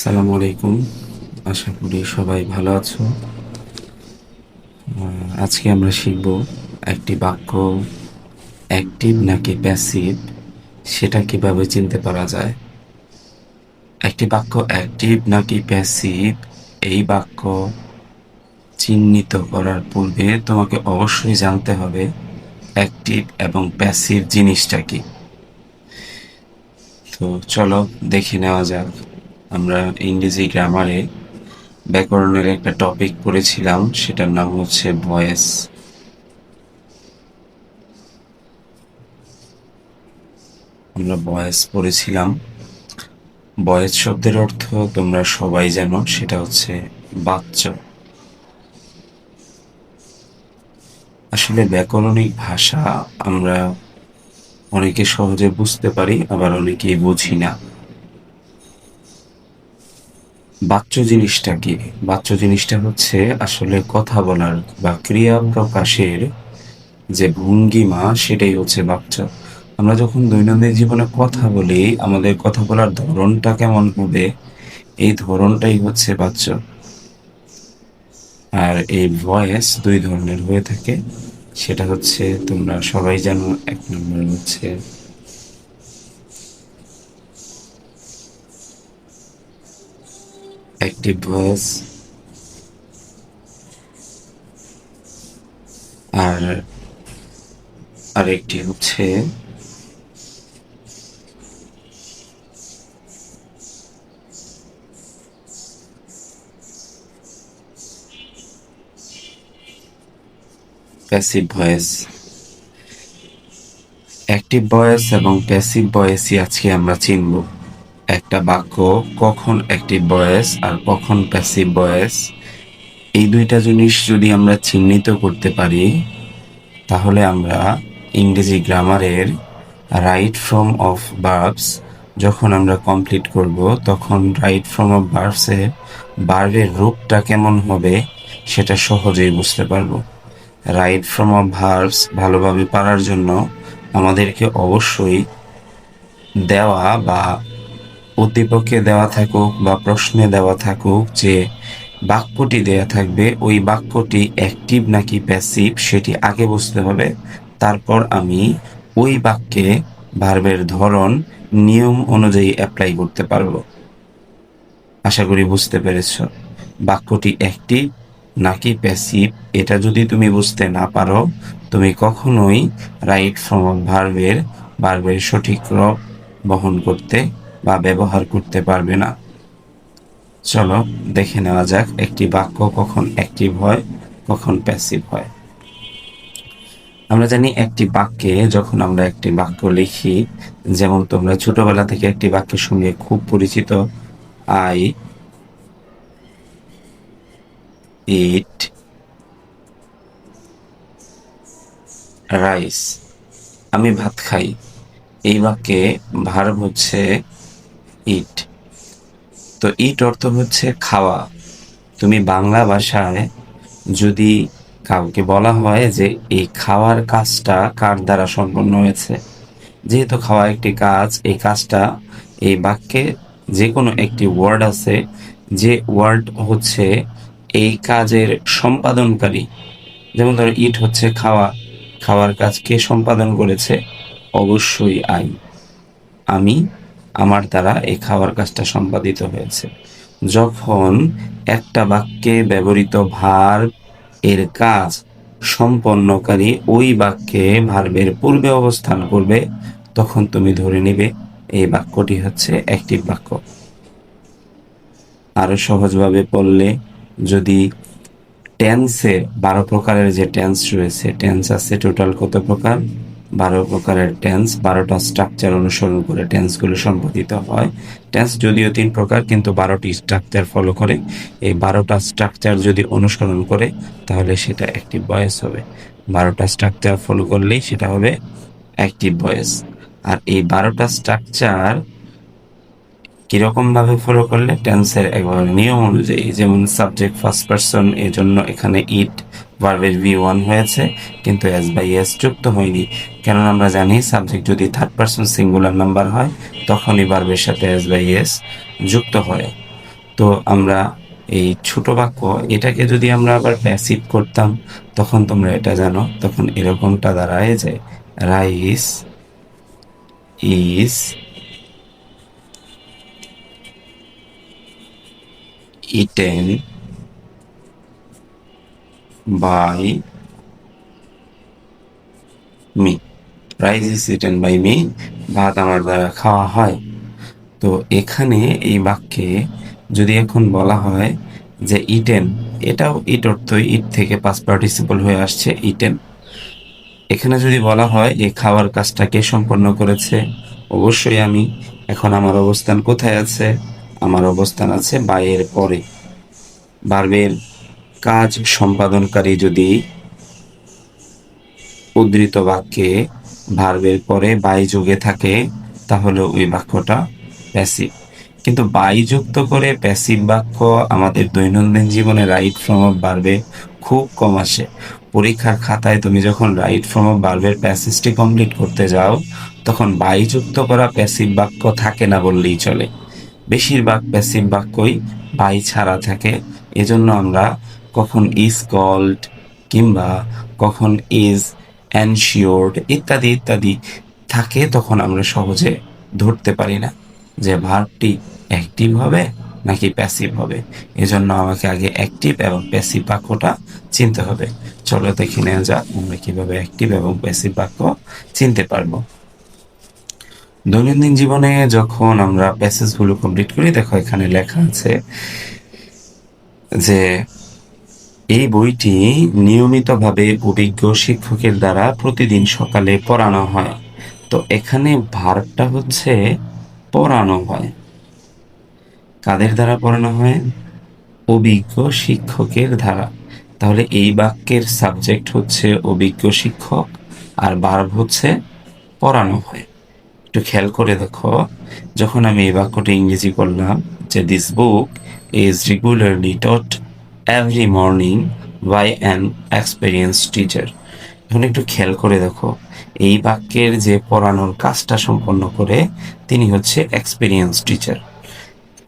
আসসালামু আলাইকুম। আশা করি সবাই ভালো আছো। আজকে আমরা শিখব একটি বাক্য, অ্যাক্টিভ নাকি প্যাসিভ? সেটা কীভাবে চিনতে পারা যায়? একটি বাক্য, অ্যাক্টিভ নাকি প্যাসিভ? এই বাক্য চিহ্নিত করার পূর্বে তোমাকে অবশ্যই জানতে হবে, অ্যাক্টিভ এবং প্যাসিভ জিনিসটা কি। তো চলো দেখে নেওয়া যাক। আমরা ইংরেজি গ্রামারে ব্যাকরণের একটা টপিক পড়েছিলাম, সেটার নাম হচ্ছে ভয়েস আমরা ভয়েস পড়েছিলাম। ভয়েস শব্দের অর্থ তোমরা সবাই জানো, সেটা হচ্ছে বাচ্চা। আসলে ব্যাকরণিক ভাষা আমরা অনেকে সহজে বুঝতে পারি, আবার অনেকেই বুঝি না। বাচ্য জিনিসটা কি? বাচ্য জিনিসটা হচ্ছে আসলে কথা বলার বা ক্রিয়া প্রকাশের যে ভঙ্গিমা, সেটাই হচ্ছে বাচ্চ আমরা যখন দৈনন্দিন জীবনে কথা বলি, আমাদের কথা বলার ধরনটা কেমন হবে? এই ধরনটাই হচ্ছে বাচ্চ আর এই ভয়েস দুই ধরনের হয়ে থাকে। সেটা হচ্ছে তোমরা সবাই জানো, এক নম্বর হচ্ছে অ্যাক্টিভ ভয়েস আর আরেকটি হচ্ছে প্যাসিভ ভয়েস অ্যাক্টিভ ভয়েস এবং প্যাসিভ ভয়েসই আজকে আমরা চিনব। একটা বাক্য, কখন অ্যাক্টিভ ভয়েস আর কখন প্যাসিভ ভয়েস এই দুইটা জিনিস যদি আমরা চিহ্নিত করতে পারি, তাহলে আমরা ইংরেজি গ্রামারের রাইট ফ্রম অফ বার্বস যখন আমরা কমপ্লিট করব, তখন রাইট ফ্রম অফ বার্বসে বার্বের রূপটা কেমন হবে সেটা সহজেই বুঝতে পারব। রাইট ফ্রম অফ ভার্বস ভালোভাবে পারার জন্য আমাদেরকে অবশ্যই দেওয়া বা উদ্দীপকে দেওয়া থাকুক বা প্রশ্নে দেওয়া থাকুক যে বাক্যটি দেয়া থাকবে, ওই বাক্যটি অ্যাক্টিভ নাকি প্যাসিভ সেটি আগে বুঝতে হবে। তারপর আমি ওই বাক্যে ভার্বের ধরন, নিয়ম অনুযায়ী অ্যাপ্লাই করতে পারব। আশা করি বুঝতে পেরেছ। বাক্যটি অ্যাক্টিভ নাকি প্যাসিভ, এটা যদি তুমি বুঝতে না পারো, তুমি কখনোই রাইট ফর্ম ভার্বের ভার্বের সঠিক রব বহন করতে বা ব্যবহার করতে পারবে না। চলো, দেখে নেওয়া যাক, একটি বাক্য কখন অ্যাক্টিভ হয়, কখন প্যাসিভ হয়। আমরা জানি একটি বাক্যে যখন আমরা একটি বাক্য লিখি, যেমন তোমরা ছোটবেলা থেকে একটি বাক্যের সঙ্গে খুব পরিচিত আই ইট রাইস আমি ভাত খাই। এই বাক্যে ভার্ব হচ্ছে ইট তো ইট অর্থ হচ্ছে খাওয়া। তুমি বাংলা ভাষায় যদি কাউকে বলা হয় যে এই খাওয়ার কাজটা কার দ্বারা সম্পন্ন হয়েছে, যেহেতু খাওয়া একটি কাজ, এই কাজটা, এই বাক্যে যে কোনো একটি ওয়ার্ড আছে, যে ওয়ার্ড হচ্ছে এই কাজের সম্পাদনকারী। যেমন ধরো ইট হচ্ছে খাওয়া। খাওয়ার কাজ কে সম্পাদন করেছে? অবশ্যই আই। আমি আমার দ্বারা এই খাওয়ার কাজটা সম্পাদিত হয়েছে। যখন একটা বাক্যে ব্যবহৃত ভার এর কাজ সম্পন্নকারী ওই বাক্যে ভার্বের পূর্বে অবস্থান করবে, তখন তুমি ধরে নিবে এই বাক্যটি হচ্ছে একটি বাক্য। আরও সহজভাবে বললে, যদি টেন্সের বারো প্রকারের যে টেন্স রয়েছে টেন্স আছে টোটাল কত প্রকার? বারো প্রকারের টেন্স বারোটা স্ট্রাকচার অনুসরণ করে টেন্সগুলো সম্পাদিত হয়। টেন্স যদিও তিন প্রকার, কিন্তু বারোটি স্ট্রাকচার ফলো করে। এই বারোটা স্ট্রাকচার যদি অনুসরণ করে, তাহলে সেটা একটি ভয়েস হবে। বারোটা স্ট্রাকচার ফলো করলেই সেটা হবে অ্যাক্টিভ ভয়েস আর এই বারোটা স্ট্রাকচার কীরকম ভাবে ফলো করলে টেন্সের একবার নিয়ম অনুযায়ী, যেমন সাবজেক্ট ফার্স্ট পার্সন এই জন্য এখানে ইট ভার্বের ভি ওয়ান হয়েছে, কিন্তু এস বাই এস যুক্ত হয়নি। কেননা আমরা জানি সাবজেক্ট যদি থার্ড পার্সন সিঙ্গুলার নাম্বার হয়, তখনই ভার্বের সাথে এস বাই এস যুক্ত হয়। তো আমরা এই ছোট বাক্য, এটাকে যদি আমরা আবার প্যাসিভ করতাম, তখন তোমরা এটা জানো, তখন এরকমটা দাঁড়ায় যে rice is eaten by me. Rice is eaten by me ভাত আমার দ্বারা খাওয়া হয়। তো এখানে এই বাক্যে যদি এখন বলা হয় যে ইটেন এটাও ইট অর্থই ইট থেকে পাস পার্টিসিপল হয়ে আসছে ইটেন এখানে যদি বলা হয় যে খাওয়ার কাজটা কে সম্পন্ন করেছে, অবশ্যই আমি এখন আমার অবস্থান কোথায় আছে? আমার অবস্থান আছে বাইয়ের পরে। বার্বের কাজ সম্পাদনকারী যদি উদ্ধৃত বাক্যে ভার্বের পরে বাই যোগে থাকে, তাহলে ওই বাক্যটা প্যাসিভ কিন্তু বাই যুক্ত করে প্যাসিভ বাক্য আমাদের দৈনন্দিন জীবনে রাইট ফ্রম অফ বার্বে খুব কম আসে। পরীক্ষার খাতায় তুমি যখন রাইট ফ্রম অফ বার্বের প্যাসেজটি কমপ্লিট করতে যাও, তখন বাই যুক্ত করা প্যাসিভ বাক্য থাকে না বললেই চলে। বেশিরভাগ প্যাসিভ বাক্যই বাই ছাড়া থাকে। এজন্য আমরা কখন ইজ কল্ড কিংবা কখন ইজ অ্যানশিওর্ড ইত্যাদি ইত্যাদি থাকে তখন আমরা সহজে ধরতে পারি না যে ভার্বটি অ্যাক্টিভ হবে নাকি প্যাসিভ হবে। এজন্য আমাকে আগে অ্যাক্টিভ এবং প্যাসিভ বাক্যটা চিনতে হবে। চলো দেখে নেওয়া যাক আমরা কীভাবে অ্যাক্টিভ এবং প্যাসিভ বাক্য চিনতে পারব। দৈনন্দিন জীবনে যখন আমরা প্যাসেজগুলো কমপ্লিট করি, দেখো এখানে লেখা আছে যে এই বইটি নিয়মিতভাবে অভিজ্ঞ শিক্ষকের দ্বারা প্রতিদিন সকালে পড়ানো হয়। তো এখানে ভারটা হচ্ছে পড়ানো হয়। কাদের দ্বারা পড়ানো হয়? অভিজ্ঞ শিক্ষকের দ্বারা। তাহলে এই বাক্যের সাবজেক্ট হচ্ছে অভিজ্ঞ শিক্ষক আর বার্ব হচ্ছে পড়ানো হয়। একটু খেয়াল করে দেখো, যখন আমি এই বাক্যটি ইংরেজি করলাম, যে this book is regularly taught every morning by an experience teacher এখন একটু খেয়াল করে দেখো, এই বাক্যের যে পড়ানোর কাজটা সম্পন্ন করে তিনি হচ্ছে এক্সপিরিয়েন্স টিচার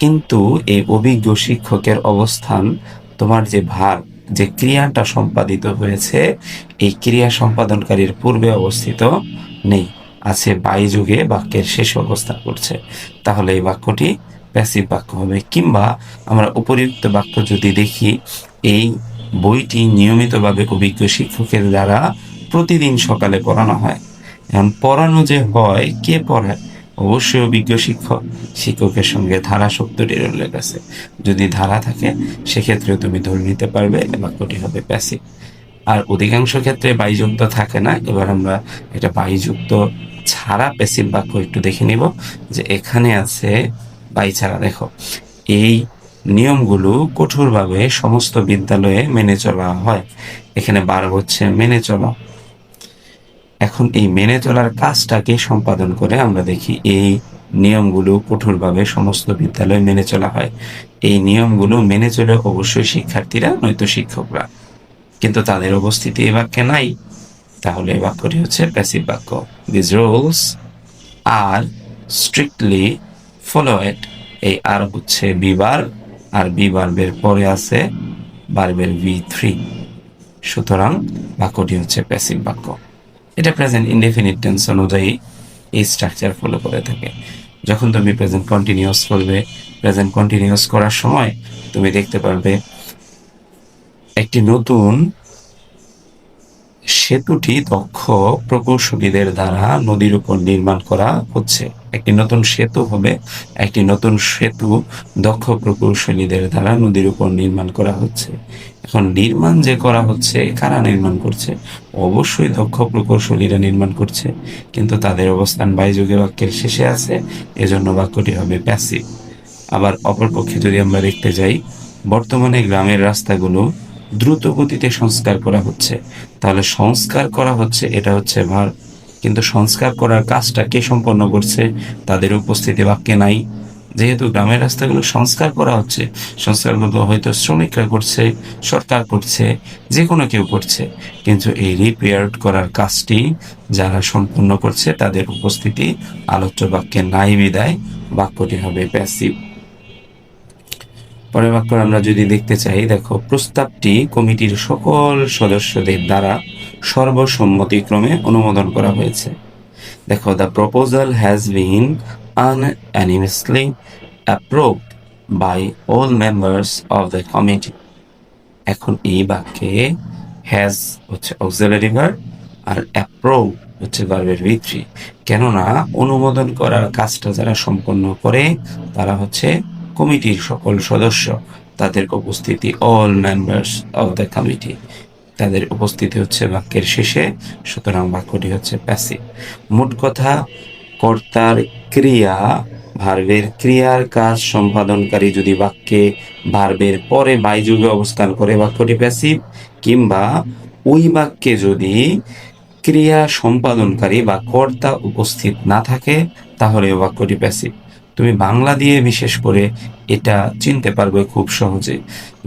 কিন্তু এই অভিজ্ঞ শিক্ষকের অবস্থান, তোমার যে ভার, যে ক্রিয়াটা সম্পাদিত হয়েছে, এই ক্রিয়া সম্পাদনকারীর পূর্বে অবস্থিত নেই। আছে বাই যুগে বাক্যের শেষ অবস্থান করছে তাহলে এই বাক্যটি প্যাসিভ বাক্য হবে, কিংবা আমরা উপরিউক্ত বাক্য যদি দেখি, এই বইটি নিয়মিতভাবে অভিজ্ঞ শিক্ষকের দ্বারা প্রতিদিন সকালে পড়ানো হয়। এখন পড়ানো যে হয়, কে পড়ায়? অবশ্যই অভিজ্ঞ শিক্ষক, শিক্ষকের সঙ্গে ধারা শব্দটির উল্লেখ আছে। যদি ধারা থাকে সেক্ষেত্রে তুমি ধরে নিতে পারবে বাক্যটি হবে প্যাসিভ। আর অধিকাংশ ক্ষেত্রে বাইযুক্ত থাকে না। এবার আমরা এটা বাইযুক্ত ছাড়া প্যাসিভ বাক্য একটু দেখে নিব যে এখানে আছে বাই ছাড়া দেখো। এই নিয়মগুলো কঠোরভাবে সমস্ত বিদ্যালয়ে মেনে চলা হয়। এখানে বার হচ্ছে মেনে চলা। এখন এই মেনে চলার কাজটাকে সম্পাদন করে আমরা দেখি এই নিয়মগুলো কঠোরভাবে সমস্ত বিদ্যালয়ে মেনে চলা হয়। এই নিয়মগুলো মেনে চলে অবশ্যই শিক্ষার্থীরা, নয়তো শিক্ষকরা। কিন্তু তাদের উপস্থিতি এ বাক্যে নাই। তাহলে এই বাক্যটি হচ্ছে প্যাসিভ বাক্য। This rules are strictly followed, এই আর হচ্ছে বিবার আর বি বার্বের পরে আছে বার্বের ভি থ্রি। সুতরাং বাক্যটি হচ্ছে প্যাসিভ বাক্য। এটা প্রেজেন্ট ইনডেফিনিট টেন্স অনুযায়ী এই স্ট্রাকচার ফলো করে থাকে। যখন তুমি প্রেজেন্ট কন্টিনিউয়াস করবে প্রেজেন্ট কন্টিনিউয়াস করার সময় তুমি দেখতে পারবে একটি নতুন সেতুটি দক্ষ প্রকৌশলীদের দ্বারা নদীর উপর নির্মাণ করা হচ্ছে। একটি নতুন সেতু হবে, একটি নতুন সেতু দক্ষ প্রকৌশলীদের দ্বারা নদীর উপর নির্মাণ করা হচ্ছে। এখন নির্মাণ যে করা হচ্ছে, কারা নির্মাণ করছে? অবশ্যই দক্ষ প্রকৌশলীরা নির্মাণ করছে, কিন্তু তাদের অবস্থান বাইযোগে বাক্যের শেষে আছে, এজন্য বাক্যটি হবে প্যাসিভ। আবার অপরপক্ষে যদি আমরা দেখতে যাই, বর্তমানে গ্রামের রাস্তাগুলো দ্রুত গতিতে সংস্কার করা হচ্ছে। তাহলে সংস্কার করা হচ্ছে, এটা হচ্ছে ভার। কিন্তু সংস্কার করার কাজটা কে সম্পন্ন করছে, তাদের উপস্থিতি বাক্যে নাই। যেহেতু গ্রামের রাস্তাগুলো সংস্কার করা হচ্ছে, সংস্কারগুলো হয়তো শ্রমিকরা করছে, সরকার করছে যে কোনো কেউ করছে। কিন্তু এই রিপেয়ার করার কাজটি যারা সম্পূর্ণ করছে, তাদের উপস্থিতি আলোচ্য বাক্যে নাই বিদায়। বাক্যটি হবে প্যাসিভ পরের বাক্য আমরা যদি দেখতে চাই, দেখো, প্রস্তাবটি কমিটির সকল সদস্যদের দ্বারা সর্বসম্মতিক্রমে অনুমোদন করা হয়েছে। দেখো the proposal has been unanimously approved by all members of the committee এখন এই বাক্যে হ্যাজ হচ্ছে অক্সিলারি ভার্ব আর অ্যাপ্রুভ হচ্ছে ভার্বের ভিত্তি। কেননা, অনুমোদন করার কাজটা যারা সম্পন্ন করে, তারা হচ্ছে কমিটির সকল সদস্য তাদের উপস্থিতি all members of the committee তাদের উপস্থিতি হচ্ছে বাক্যের শেষে, সুতরাং বাক্যটি হচ্ছে প্যাসিভ মোট কথা, কর্তার ক্রিয়া ভার্বের ক্রিয়ার কাজ সম্পাদনকারী যদি বাক্যে ভার্বের পরে বাইযুগে অবস্থান করে বাক্যটি প্যাসিভ কিংবা ওই বাক্যে যদি ক্রিয়া সম্পাদনকারী বা কর্তা উপস্থিত না থাকে তাহলে বাক্যটি প্যাসিভ তুমি বাংলা দিয়ে বিশেষ করে এটা চিনতে পারবে খুব সহজে।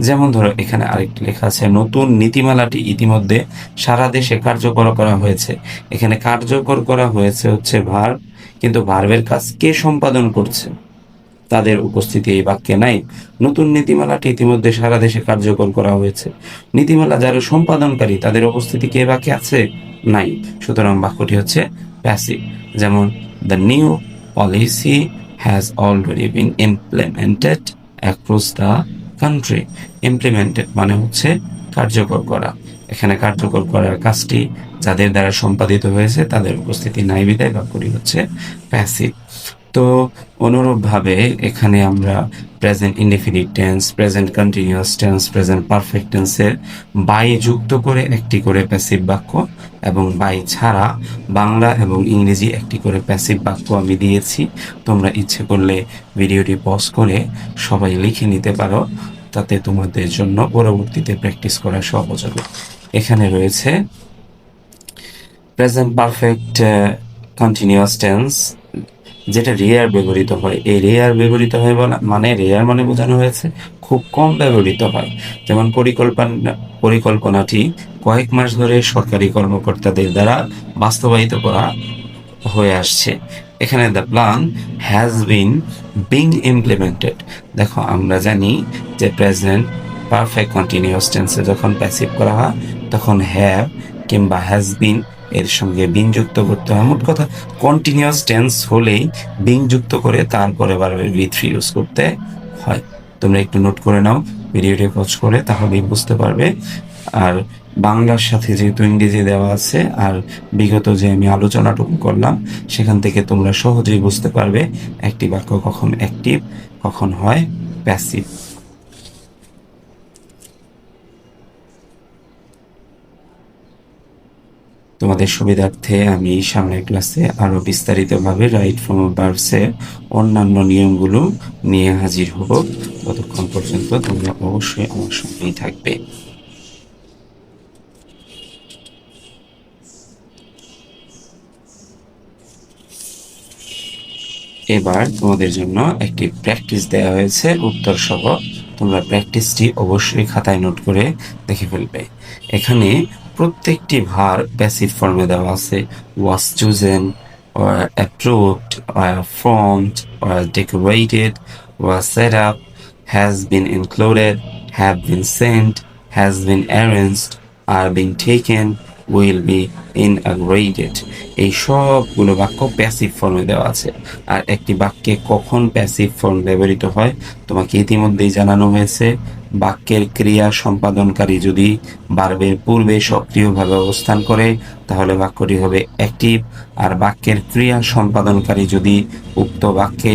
যেমন ধরো, এখানে আরেকটি লেখা আছে, নতুন নীতিমালাটি ইতিমধ্যে সারা দেশে কার্যকর করা হয়েছে। এখানে কার্যকর করা হয়েছে হচ্ছে ভার্ব কিন্তু ভার্বের কাজ কে সম্পাদন করছে? তাদের উপস্থিতি এই বাক্যে নাই। নতুন নীতিমালাটি ইতিমধ্যে সারা দেশে কার্যকর করা হয়েছে। নীতিমালা যারা সম্পাদনকারী, তাদের উপস্থিতি কে বাক্যে আছে? নাই। সুতরাং বাক্যটি হচ্ছে প্যাসিভ যেমন the new policy has already been implemented across the country. Implemented মানে হচ্ছে কার্যকর করা। এখানে কার্যকর করার কাজটি যাদের দ্বারা সম্পাদিত হয়েছে, তাদের উপস্থিতি নাই বিদায় বাক্যটি হচ্ছে প্যাসিভ তো অনুরূপভাবে এখানে আমরা present indefinite tense present continuous tense present perfect টেন্সের বাই যুক্ত করে একটি করে প্যাসিভ বাক্য এবং বাই ছাড়া বাংলা এবং ইংরেজি একটি করে প্যাসিভ বাক্য আমি দিয়েছি। তোমরা ইচ্ছে করলে ভিডিওটি পজ করে সবাই লিখে নিতে পারো, তাতে তোমাদের জন্য পরবর্তীতে প্র্যাকটিস করা সহজ হবে। এখানে রয়েছে প্রেজেন্ট পারফেক্ট কন্টিনিউয়াস টেন্স যেটা রেয়ার ব্যবহৃত হয়। এই রেয়ার ব্যবহৃত হয় বলা মানে রেয়ার মানে বোঝানো হয়েছে খুব কম ব্যবহৃত হয়। যেমন পরিকল্পনা পরিকল্পনাটি কয়েক মাস ধরে সরকারি কর্মকর্তাদের দ্বারা বাস্তবায়িত করা হয়ে আসছে। এখানে the plan has been being implemented দেখো, আমরা জানি যে প্রেজেন্ট পারফেক্ট কন্টিনিউয়াস টেন্সে যখন প্যাসিভ করা হয়, তখন হ্যাভ কিংবা হ্যাজ বিন এর সঙ্গে বিং যুক্ত করতে হয়। মোট কথা কন্টিনিউয়াস টেন্স হলেই বিং যুক্ত করে তারপরে বারবার ভি থ্রি ইউজ করতে হয়। তোমরা একটু নোট করে নাও ভিডিওটি পজ করে, তাহলেই বুঝতে পারবে। আর বাংলার সাথে যেহেতু ইংরেজি দেওয়া আছে, আর বিগত যে আমি আলোচনাটুকু করলাম, সেখান থেকে তোমরা সহজেই বুঝতে পারবে একটি বাক্য কখন অ্যাক্টিভ কখন হয় প্যাসিভ তোমাদের সুবিধার্থে আমি সামনের ক্লাসে আরও বিস্তারিতভাবে রাইট ফ্রম বার্বসের অন্যান্য নিয়মগুলো নিয়ে হাজির হব। ততক্ষণ পর্যন্ত তোমরা অবশ্যই আমার সঙ্গেই থাকবে। এবার তোমাদের জন্য একটি প্র্যাকটিস দেওয়া হয়েছে উত্তর সহ তোমরা প্র্যাকটিসটি অবশ্যই খাতায় নোট করে দেখে ফেলবে। এখানে প্রত্যেকটি ভার প্যাসিভ ফর্মে দেওয়া আছে was chosen or approved or formed or decorated was set up has been included have been sent has been arranged are being taken will be inaugurated এই সবগুলো বাক্য প্যাসিভ ফর্মে দেওয়া আছে। আর একটি বাক্যে কখন প্যাসিভ ফর্ম ব্যবহৃত হয়, তোমাকে ইতিমধ্যেই জানানো হয়েছে। বাক্যের ক্রিয়া সম্পাদনকারী যদি বার্বের পূর্বে সক্রিয়ভাবে অবস্থান করে, তাহলে বাক্যটি হবে অ্যাক্টিভ আর বাক্যের ক্রিয়া সম্পাদনকারী যদি উক্ত বাক্যে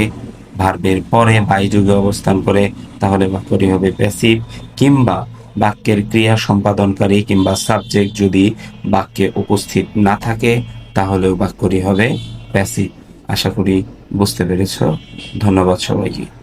ভার্বের পরে বাইযুগে অবস্থান করে, তাহলে বাক্যটি হবে প্যাসিভ কিংবা বাক্যের ক্রিয়া সম্পাদনকারী কিংবা সাবজেক্ট যদি বাক্যে উপস্থিত না থাকে, তাহলেও বাক্যটি হবে প্যাসিভ আশা করি বুঝতে পেরেছ। ধন্যবাদ সবাইকে।